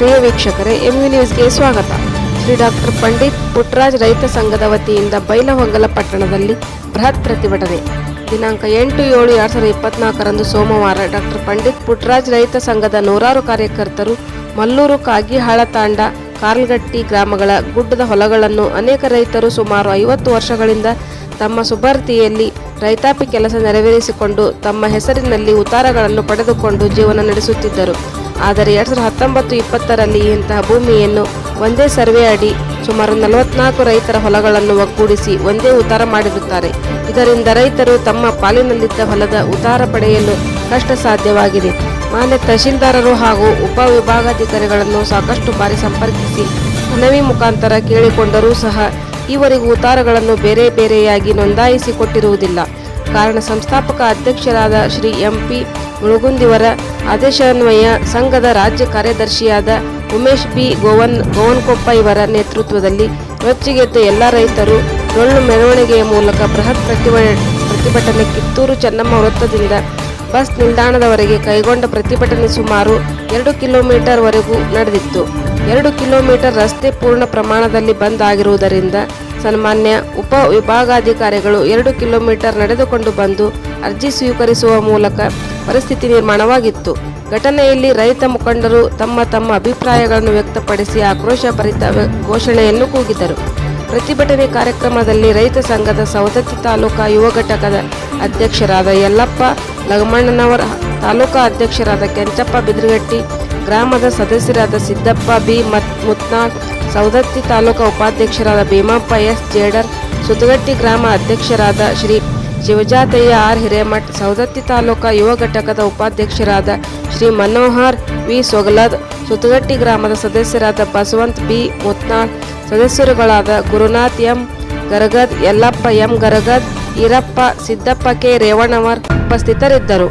ಪ್ರಿಯ ವೀಕ್ಷಕರೇ ಎಂವಿ ನ್ಯೂಸ್ಗೆ ಸ್ವಾಗತ. ಶ್ರೀ ಡಾಕ್ಟರ್ ಪಂಡಿತ್ ಪುಟ್ರಾಜ್ ರೈತ ಸಂಘದ ವತಿಯಿಂದ ಬೈಲಹೊಂಗಲ ಪಟ್ಟಣದಲ್ಲಿ ಬೃಹತ್ ಪ್ರತಿಭಟನೆ. ದಿನಾಂಕ ಎಂಟು ಏಳು ಎರಡು ಸಾವಿರದ ಇಪ್ಪತ್ನಾಲ್ಕರಂದು ಸೋಮವಾರ ಡಾಕ್ಟರ್ ಪಂಡಿತ್ ಪುಟ್ರಾಜ್ ರೈತ ಸಂಘದ ನೂರಾರು ಕಾರ್ಯಕರ್ತರು ಮಲ್ಲೂರು ಕಾಗಿಹಾಳ ತಾಂಡ ಕಾರ್ಲ್ಗಟ್ಟಿ ಗ್ರಾಮಗಳ ಗುಡ್ಡದ ಹೊಲಗಳನ್ನು ಅನೇಕ ರೈತರು ಸುಮಾರು ಐವತ್ತು ವರ್ಷಗಳಿಂದ ತಮ್ಮ ಸುಭರ್ತಿಯಲ್ಲಿ ರೈತಾಪಿ ಕೆಲಸ ನೆರವೇರಿಸಿಕೊಂಡು ತಮ್ಮ ಹೆಸರಿನಲ್ಲಿ ಉತ್ತಾರಗಳನ್ನು ಪಡೆದುಕೊಂಡು ಜೀವನ ನಡೆಸುತ್ತಿದ್ದರು. ಆದರೆ ಎರಡು ಸಾವಿರದ ಹತ್ತೊಂಬತ್ತು ಇಪ್ಪತ್ತರಲ್ಲಿ ಇಂತಹ ಭೂಮಿಯನ್ನು ಒಂದೇ ಸರ್ವೆ ಅಡಿ ಸುಮಾರು ನಲವತ್ನಾಲ್ಕು ರೈತರ ಹೊಲಗಳನ್ನು ಒಗ್ಗೂಡಿಸಿ ಒಂದೇ ಉತ್ತಾರ ಮಾಡಿರುತ್ತಾರೆ. ಇದರಿಂದ ರೈತರು ತಮ್ಮ ಪಾಲಿನಲ್ಲಿದ್ದ ಹೊಲದ ಉತ್ತಾರ ಪಡೆಯಲು ಕಷ್ಟ ಸಾಧ್ಯವಾಗಿದೆ ಮಾನ್ಯ ತಹಶೀಲ್ದಾರರು ಹಾಗೂ ಉಪವಿಭಾಗಾಧಿಕಾರಿಗಳನ್ನು ಸಾಕಷ್ಟು ಬಾರಿ ಸಂಪರ್ಕಿಸಿ ಮನವಿ ಮುಖಾಂತರ ಕೇಳಿಕೊಂಡರೂ ಸಹ ಈವರೆಗೂ ಉತ್ತಾರಗಳನ್ನು ಬೇರೆ ಬೇರೆಯಾಗಿ ನೋಂದಾಯಿಸಿಕೊಟ್ಟಿರುವುದಿಲ್ಲ. ಕಾರಣ ಸಂಸ್ಥಾಪಕ ಅಧ್ಯಕ್ಷರಾದ ಶ್ರೀ ಎಂಪಿ ಮುಳುಗುಂದಿವರ ಆದೇಶಾನ್ವಯ ಸಂಘದ ರಾಜ್ಯ ಕಾರ್ಯದರ್ಶಿಯಾದ ಉಮೇಶ್ ಬಿ. ಗೋವನ್ ಗೋವನ್ಕೊಪ್ಪ ಇವರ ನೇತೃತ್ವದಲ್ಲಿ ರೊಚ್ಚಿಗೆದ್ದ ಎಲ್ಲ ರೈತರು ಡೊಳ್ಳು ಮೆರವಣಿಗೆಯ ಮೂಲಕ ಬೃಹತ್ ಪ್ರತಿಭಟನೆ ಪ್ರತಿಭಟನೆ ಕಿತ್ತೂರು ಚೆನ್ನಮ್ಮ ವೃತ್ತದಿಂದ ಬಸ್ ನಿಲ್ದಾಣದವರೆಗೆ ಕೈಗೊಂಡ ಪ್ರತಿಭಟನೆ ಸುಮಾರು ಎರಡು ಕಿಲೋಮೀಟರ್ ವರೆಗೂ ನಡೆದಿತ್ತು. ಎರಡು ಕಿಲೋಮೀಟರ್ ರಸ್ತೆ ಪೂರ್ಣ ಪ್ರಮಾಣದಲ್ಲಿ ಬಂದ್ ಆಗಿರುವುದರಿಂದ ಸನ್ಮಾನ್ಯ ಉಪ ವಿಭಾಗಾಧಿಕಾರಿಗಳು ಎರಡು ಕಿಲೋಮೀಟರ್ ನಡೆದುಕೊಂಡು ಬಂದು ಅರ್ಜಿ ಸ್ವೀಕರಿಸುವ ಮೂಲಕ ಪರಿಸ್ಥಿತಿ ನಿರ್ಮಾಣವಾಗಿತ್ತು. ಘಟನೆಯಲ್ಲಿ ರೈತ ಮುಖಂಡರು ತಮ್ಮ ತಮ್ಮ ಅಭಿಪ್ರಾಯಗಳನ್ನು ವ್ಯಕ್ತಪಡಿಸಿ ಆಕ್ರೋಶ ಭರಿತ ಘೋಷಣೆಯನ್ನು ಕೂಗಿದರು. ಪ್ರತಿಭಟನೆ ಕಾರ್ಯಕ್ರಮದಲ್ಲಿ ರೈತ ಸಂಘದ ಸವದತ್ತಿ ತಾಲೂಕಾ ಯುವ ಘಟಕದ ಅಧ್ಯಕ್ಷರಾದ ಯಲ್ಲಪ್ಪ ಲಗಮಣ್ಣನವರ ತಾಲೂಕಾ ಅಧ್ಯಕ್ಷರಾದ ಕೆಂಚಪ್ಪ ಬಿದ್ರಗಟ್ಟಿ, ಗ್ರಾಮದ ಸದಸ್ಯರಾದ ಸಿದ್ದಪ್ಪ ಬಿ. ಮತ್, ಮುತ್ನಾಳ್, ಸವದತ್ತಿ ತಾಲೂಕಾ ಉಪಾಧ್ಯಕ್ಷರಾದ ಭೀಮಪ್ಪ ಎಸ್. ಜೇಡರ್ ಸುತಗಟ್ಟಿ ಗ್ರಾಮ ಅಧ್ಯಕ್ಷರಾದ ಶ್ರೀ ಶಿವಜಾತಯ್ಯ ಆರ್. ಹಿರೇಮಠ್, ಸವದತ್ತಿ ತಾಲೂಕಾ ಯುವ ಘಟಕದ ಉಪಾಧ್ಯಕ್ಷರಾದ ಶ್ರೀ ಮನೋಹರ್ ವಿ. ಸೊಗಲದ್ ಸುತಗಟ್ಟಿ ಗ್ರಾಮದ ಸದಸ್ಯರಾದ Basavant B. Mutnal, ಸದಸ್ಯರುಗಳಾದ Gurunath M. Garagad, Yallappa M. Garagad Irappa Siddappa K. Revannavar ಉಪಸ್ಥಿತರಿದ್ದರು.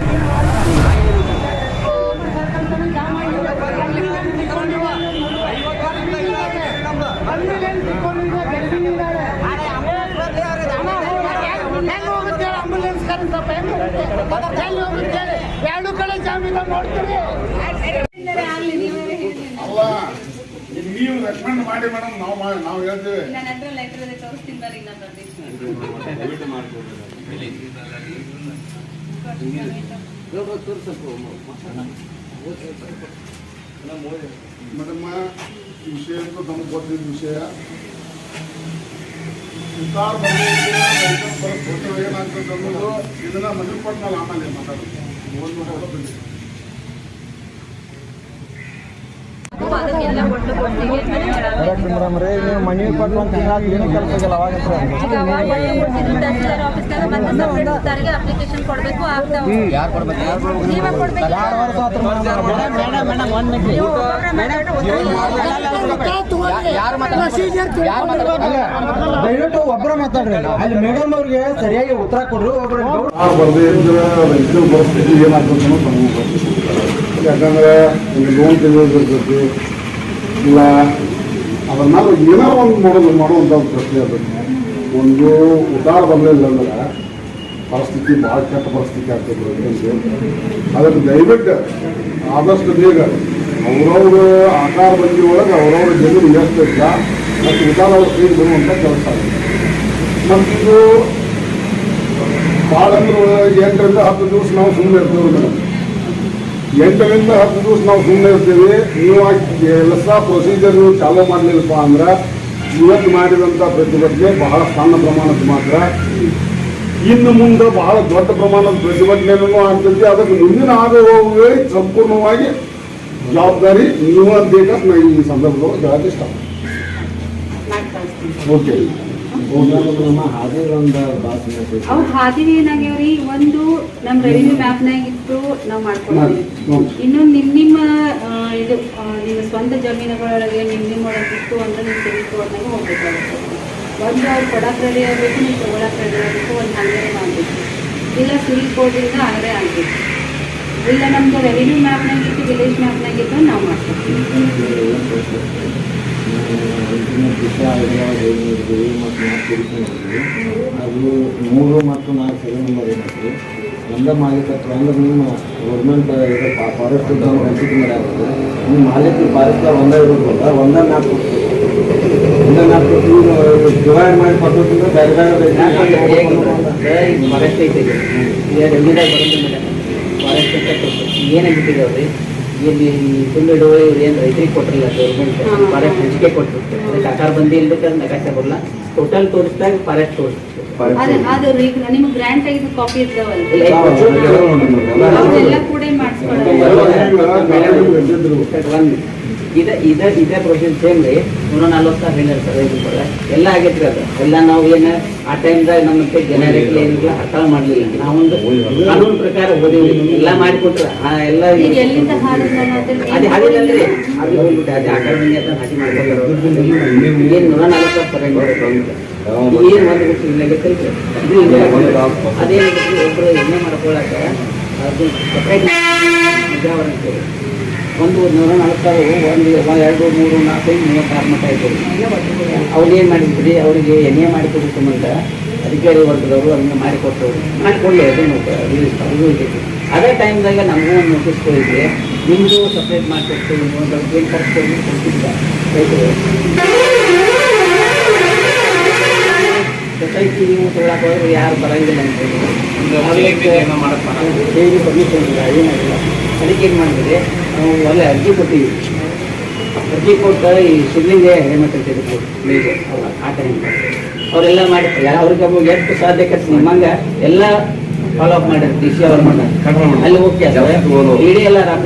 ನೀವು ರೆಕಮೆಂಡ್ ಮಾಡಿ ಮೇಡಮ್ ನಾವು ನಾವು ಹೇಳ್ತೀವಿ. ನನ್ನ ಹತ್ರ ಲೆಟರ್ ಇದೆ ತೋರಿಸ್ತೀನಿ ಬರ್ರಿ ನಾನು ಬರ್ತೀನಿ ಮೇಡಮ್, ಈ ವಿಷಯ ಅಂತೂ ನಮ್ಗೆ ಗೊತ್ತಿದ್ದ ವಿಷಯ. ಏನಾಗ್ತದೆ ಅನ್ನೋದು ಇದನ್ನ ಮದುವೆ ನಾವು ಆಮೇಲೆ ಮಾತಾಡೋದು ಒಂದು ಬಂದಿದೆ ಮೇಡಮ್ ರೀ ನೀವು ಮನವಿ ಕೊಟ್ಟು ಒಂದು ತಿಂಗಳ ಏನು ಕೆಲಸ ಆಗಿಲ್ಲ ಅವಾಗ. ದಯವಿಟ್ಟು ಒಬ್ಬರ ಮಾತಾಡ್ರಿ. ಅಲ್ಲಿ ಮೇಡಮ್ ಅವ್ರಿಗೆ ಸರಿಯಾಗಿ ಉತ್ತರ ಕೊಡ್ರು ಒಬ್ಬರು ಇದ್ರೆ ಪರಿಸ್ಥಿತಿ ಏನಾಗ್ತದೆ ಯಾಕಂದ್ರೆ ಒಂದು ಲೋನ್ ತೆಗೆಯೋದಿರ್ತೈತಿ ಇಲ್ಲ. ಅದನ್ನೆಲ್ಲ ಏನೋ ಒಂದು ಮಾಡೋದು ಮಾಡುವಂಥ ಒಂದು ಪ್ರಶ್ನೆ ಅದನ್ನು ಒಂದು ಉದಾರ ಬರಲಿಲ್ಲ ಅಂದ್ರೆ ಪರಿಸ್ಥಿತಿ ಭಾಳ ಕೆಟ್ಟ ಪರಿಸ್ಥಿತಿ ಆಗ್ತದೆ ಅದಕ್ಕೆ ದಯವಿಟ್ಟು ಆದಷ್ಟು ಬೇಗ ಅವರವ್ರ ಆಕಾರ ಬಂದಿ ಒಳಗೆ ಅವರವ್ರ ಜನರು ಎಷ್ಟು ಮತ್ತು ಉದಾರ ಅವ್ರ ಬರುವಂಥ ಕೆಲಸ ಆಗಿದೆ ಮತ್ತಿದು ಭಾಳ ಅಂದ್ರೆ ಎಂಟರಿಂದ ಹತ್ತು ದಿವಸ ನಾವು ಸುಮ್ಮನೆ ಇರ್ತೀವಿ ಎಂಟರಿಂದ ಹತ್ತು ದಿವಸ ನಾವು ಸುಮ್ಮನೆ ಇರ್ತೀವಿ. ನೀವು ಕೆಲಸ ಪ್ರೊಸೀಜರ್ ನೀವು ಚಾಲೂ ಮಾಡಲಿಲ್ಲಪ್ಪ ಅಂದ್ರೆ ಇವತ್ತು ಮಾಡಿದಂಥ ಪ್ರತಿಭಟನೆ ಬಹಳ ಸಣ್ಣ ಪ್ರಮಾಣದ ಮಾತ್ರ. ಇನ್ನು ಮುಂದೆ ಬಹಳ ದೊಡ್ಡ ಪ್ರಮಾಣದ ಪ್ರತಿಭಟನೆಯನ್ನು ಆಗ್ತೈತಿ. ಅದಕ್ಕೆ ಮುಂದಿನ ಆಗುವವೇ ಸಂಪೂರ್ಣವಾಗಿ ಜವಾಬ್ದಾರಿ ನೀವು ಅಂತ ನಾನು ಈ ಸಂದರ್ಭದೊಳಗೆ ಹೇಳಕ್ಕೆ ಇಷ್ಟ ಓಕೆ ಹಾಗೆ ಹಾದಿರಿ ಏನಾಗ್ಯಾವ್ರಿ? ಒಂದು ನಮ್ ರೆವಿನ್ಯೂ ಮ್ಯಾಪ್ನಾಗ ಇತ್ತು ನಾವ್ ಮಾಡ್ಕೊಂಡ್ವಿ ಇನ್ನು ನಿಮ್ ನಿಮ್ಮ ಆ, ಇದು ನಿಮ್ಮ ಸ್ವಂತ ಜಮೀನುಗಳೊಳಗೆ ನಿಮ್ ನಿಮ್ಮ ಒಳಗೆ ಇತ್ತು ಅಂತ ನೀವು ಸಿವಿಲ್ ಕೋರ್ಟ್ನಾಗ ಹೋಗ್ಬೇಕಾಗುತ್ತೆ. ಒಂದು ಅವ್ರು ಕೊಡಕ್ ರೆಡಿ ಆಗಬೇಕು ನೀವು ತಗೊಳಕ್ ರೆಡಿ ಆಗಬೇಕು ಒಂದು ಹಂಗೆ ಮಾಡಬೇಕು. ಇಲ್ಲ ಸಿವಿಲ್ ಕೋರ್ಟಿಂದ ಹಂಗೆ ಆಗಬೇಕು. ಇಲ್ಲ ನಮ್ದು ರೆವಿನ್ಯೂ ಮ್ಯಾಪ್ ನಾಗಿತ್ತು ವಿಲೇಜ್ ಮ್ಯಾಪ್ ನಾಗಿತ್ತು ನಾವು ಮಾಡ್ತೀವಿ ಹೈದರಾಬಾದ್ ಹೋಗಿದ್ವಿ ಮತ್ತು ನಾಲ್ಕು ತಿಳ್ಕೊಂಡಿದ್ವಿ ಅದು ಮೂರು ಮತ್ತು ನಾಲ್ಕು ಸೆವೆನ್ ನಂಬರ್ ಏನೈತಿ ಒಂದೇ ಮಾಲೀಕತ್ವ ಅಂದ್ರೆ ನಿಮ್ಮ ಗೌರ್ಮೆಂಟ್ ಇದು ಫಾರೆಸ್ಟ್ ಹಂಚಿಕೆ ಮಾಡ್ಯಾರ ನಿಮ್ಮ ಮಾಲೀಕರು ಫಾರೆಸ್ಟ್ ಒಂದೇ ಇರೋದ್ರಿಂದ ಒಂದೇ ನಾಲ್ಕು. ಒಂದೇ ನಾಲ್ಕು ಡಿವೈಡ್ ಮಾಡಿ ಕೊಟ್ಟಿದ್ರೆ ಬೇರೆ ಬೇರೆ ಫಾರೆಸ್ಟ್ ಐತೆ ಫಾರೆಸ್ಟ್ ಏನಾಗಿಟ್ಟಿದೆ ಅವ್ರಿ? ಇಲ್ಲಿ ಇವ್ರು ಏನು ರೈತರಿಗೆ ಕೊಟ್ಟಿಲ್ಲ ಗೌರ್ಮೆಂಟ್. ಫಾರೆಸ್ಟ್ ಹಂಚಿಕೆ ಕೊಟ್ಟು ಅದಕ್ಕೆ ಆಕಾರ ಬಂದಿ ಇಲ್ಬೇಕಾದ್ರೆ ನಗಾಚೆ ಬರಲ್ಲ. ಟೋಟಲ್ ತೋರಿಸಿದಾಗ ಫಾರೆಸ್ಟ್ ತೋರಿಸ್ತು ಅದು ಅದು ಈಗ ನಿಮ್ಗೆ ಗ್ರ್ಯಾಂಟ್ ಆಗಿದ್ದು ಕಾಪಿ ಇರ್ತಾವಲ್ಲ ಇಲ್ಲ, ಅವೆಲ್ಲ ಕೂಡ ಮಾಡಿಸ್ಕೊಳ್ಳೋದು ಒಂದ್ ಇದ ಇದ ಇದೇ ಪ್ರೊಸೆಸ್ ಸೇಮ್ ರೀ. ನೂರ ನಲ್ವತ್ತು ಸಾವಿರ ಹೇಳಿರ್ ಸರ್ ಎಲ್ಲ ಆಗೈತ್ರಿ ಅದು. ಎಲ್ಲ ನಾವು ಏನು ಆ ಟೈಮ್ದಾಗ ನಮ್ಮ ಜನರಿಗೆ ಏನಿಲ್ಲ ಹತ್ತಾಳ ಮಾಡಲಿಲ್ಲ. ನಾವೊಂದು ಕಾನೂನು ಪ್ರಕಾರ ಓದಿವಿ ಎಲ್ಲ ಮಾಡಿಕೊಟ್ರ. ಆ ಎಲ್ಲ ಅದು ಅದು ಹೋಗ್ಬಿಟ್ಟು ಅದು ಅಂತ ಹಾಕಿ ಏನು ನೂರ ನಲ್ವತ್ತು ಸಾವಿರ ಏನು ಒಂದು ಬಿಟ್ಟು ಇಲ್ಲಾಗೈತಲ್ರಿ ಇದು ಇದೆ ಅದೇನಾಗೈತ್ರಿ ಒಬ್ಬರು ಎಣ್ಣೆ ಮಾಡ್ಕೊಳಕ ಒಂದು ನೂರ ನಾಲ್ಕು ಸಾವಿರ ಒಂದು ಎರಡು ಮೂರು ನಾಲ್ಕೈದು ಮೂವತ್ತಾರು ಮಟ್ಟ ಇದ್ದರು ಅವ್ರು ಏನು ಮಾಡಿದ್ರಿ ಅವರಿಗೆ ಎಣ್ಣೆ ಮಾಡಿ ಅಂತ ಸಂಬಂಧ ಅಧಿಕಾರಿ ವರ್ಗದವರು ಅದನ್ನ ಮಾಡಿಕೊಟ್ಟರು ಮಾಡಿಕೊಳ್ಳಿ ಅದನ್ನು ಅದು ಇದೆ ಅದೇ ಟೈಮ್ದಾಗ ನಮಗೂ ಒಂದು ನೋಟಿಸ್ ಕೊಡಿದ್ರೆ ನಿಮ್ಮದು ಸಪ್ರೇಟ್ ಮಾಡಿಕೊಡ್ತೀವಿ ಒಂದು ಏನು ಖರ್ಚು ಕೊಡಿ ಕೊಡ್ತಿದ್ದ ರೈತರು ನೀವು ತೊಗೊಳಕ್ಕೆ ಹೋದ್ರೆ ಯಾರು ಬರಂಗಿಲ್ಲ ಅಂತ ಹೇಳಿ ಪರ್ಮಿಷನ್ ಇಲ್ಲ ಅದಕ್ಕೆ ಏನು ಮಾಡಿದ್ರೆ ನಾವು ಒಳ್ಳೆ ಅರ್ಜಿ ಕೊಟ್ಟಿವಿ ಅರ್ಜಿ ಕೊಟ್ಟು ಈ ಶಿವಲಿಂಗ ಹೇಮಂತ ಮೇಜು ಆ ಟೈಮ್ ಅವರೆಲ್ಲ ಮಾಡಿರ್ತಾರೆ ಅವ್ರಿಗೆ ಎಷ್ಟು ಸಾಧ್ಯ ನಿಮ್ಮಂಗ ಎಲ್ಲ ಫಾಲೋ ಅಪ್ ಮಾಡಿರ್ತೀವಿ ಸಿ ಅವ್ರು ಅಲ್ಲಿ ಹೋಗಿ ಇಡೀ ಎಲ್ಲ ರಾಕ